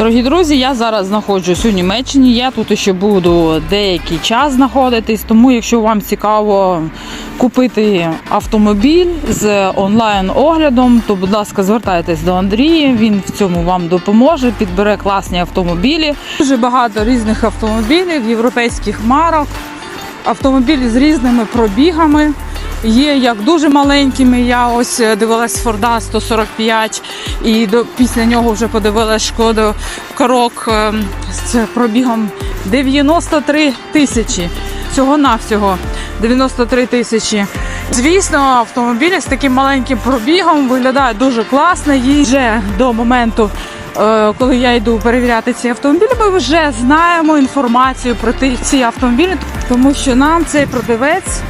Дорогі друзі, я зараз знаходжусь у Німеччині. Я тут ще буду деякий час знаходитись. Тому, якщо вам цікаво купити автомобіль з онлайн-оглядом, то, будь ласка, звертайтесь до Андрія. Він в цьому вам допоможе, підбере класні автомобілі. Дуже багато різних автомобілів, європейських марок, автомобілі з різними пробігами. Є як дуже маленькими. Я ось е, дивилась Форда 145 і до, після нього вже подивилась шкоду корок е, з пробігом 93 тисячі. Всього навсього 93 тисячі. Звісно, автомобілі з таким маленьким пробігом виглядають дуже класно. І вже до моменту, е, коли я йду перевіряти ці автомобілі, ми вже знаємо інформацію про ці автомобілі, тому що нам цей продавець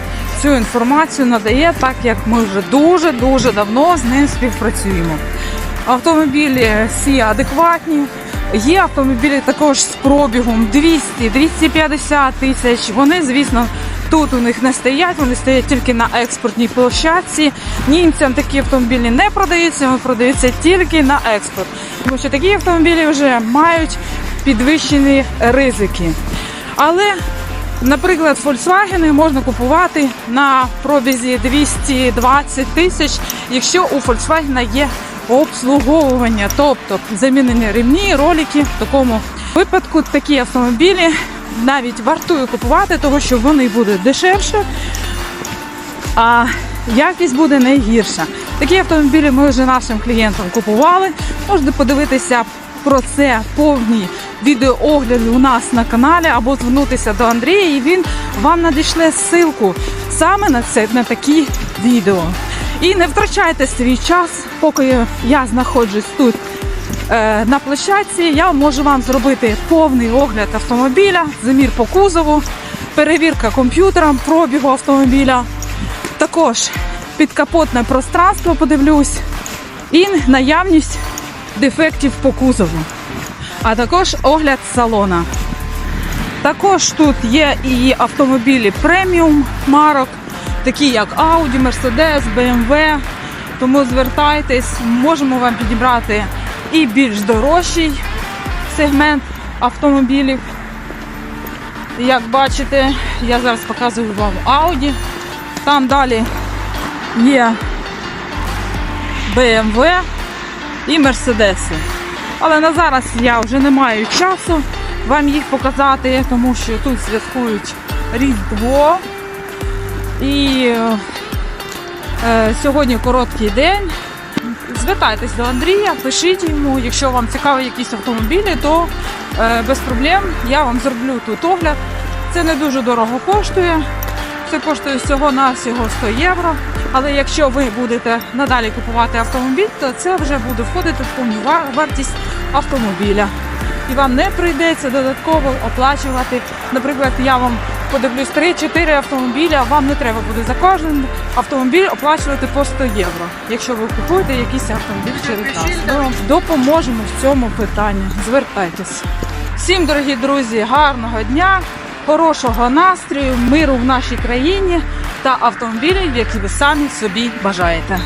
цю інформацію надає, так як ми вже дуже дуже давно з ним співпрацюємо. Автомобілі всі адекватні. Є автомобілі також з пробігом 200-250 тисяч. Вони, звісно, тут у них не стоять, вони стоять тільки на експортній площадці. Німцям такі автомобілі не продаються, вони продаються тільки на експорт. Тому що такі автомобілі вже мають підвищені ризики. Але Наприклад, Volkswagen можна купувати на пробізі 220 тисяч, якщо у Volkswagen є обслуговування, тобто замінені ремні, ролики. В такому випадку такі автомобілі навіть вартує купувати, тому що вони будуть дешевше, а якість буде найгірша. Такі автомобілі ми вже нашим клієнтам купували. Можете подивитися про це повні відеоогляди у нас на каналі або звернутися до Андрія, і він вам надішле ссылку саме на це на такі відео. І не втрачайте свій час, поки я знаходжусь тут е, на площадці. Я можу вам зробити повний огляд автомобіля, замір по кузову, перевірка комп'ютером пробігу автомобіля. Також підкапотне пространство подивлюсь і наявність дефектів по кузову, а також огляд салона. Також тут є і автомобілі преміум марок, такі як Audi, Mercedes, BMW. Тому звертайтесь, можемо вам підібрати і більш дорожчий сегмент автомобілів. Як бачите, я зараз показую вам Audi. Там далі є BMW і Мерседеси. Але на зараз я вже не маю часу вам їх показати, тому що тут святкують Різдво. І е, сьогодні короткий день. Звертайтесь до Андрія, пишіть йому, якщо вам цікаві якісь автомобілі, то е, без проблем я вам зроблю тут огляд. Це не дуже дорого коштує. Це коштує всього на всього 100 євро. Але якщо ви будете надалі купувати автомобіль, то це вже буде входити в повну вартість автомобіля. І вам не прийдеться додатково оплачувати. Наприклад, я вам подивлюсь 3-4 автомобіля, вам не треба буде за кожен автомобіль оплачувати по 100 євро. Якщо ви купуєте якийсь автомобіль через нас. Ми вам допоможемо в цьому питанні. Звертайтесь. Всім, дорогі друзі, гарного дня, хорошого настрою, миру в нашій країні та автомобілів, які ви самі собі бажаєте.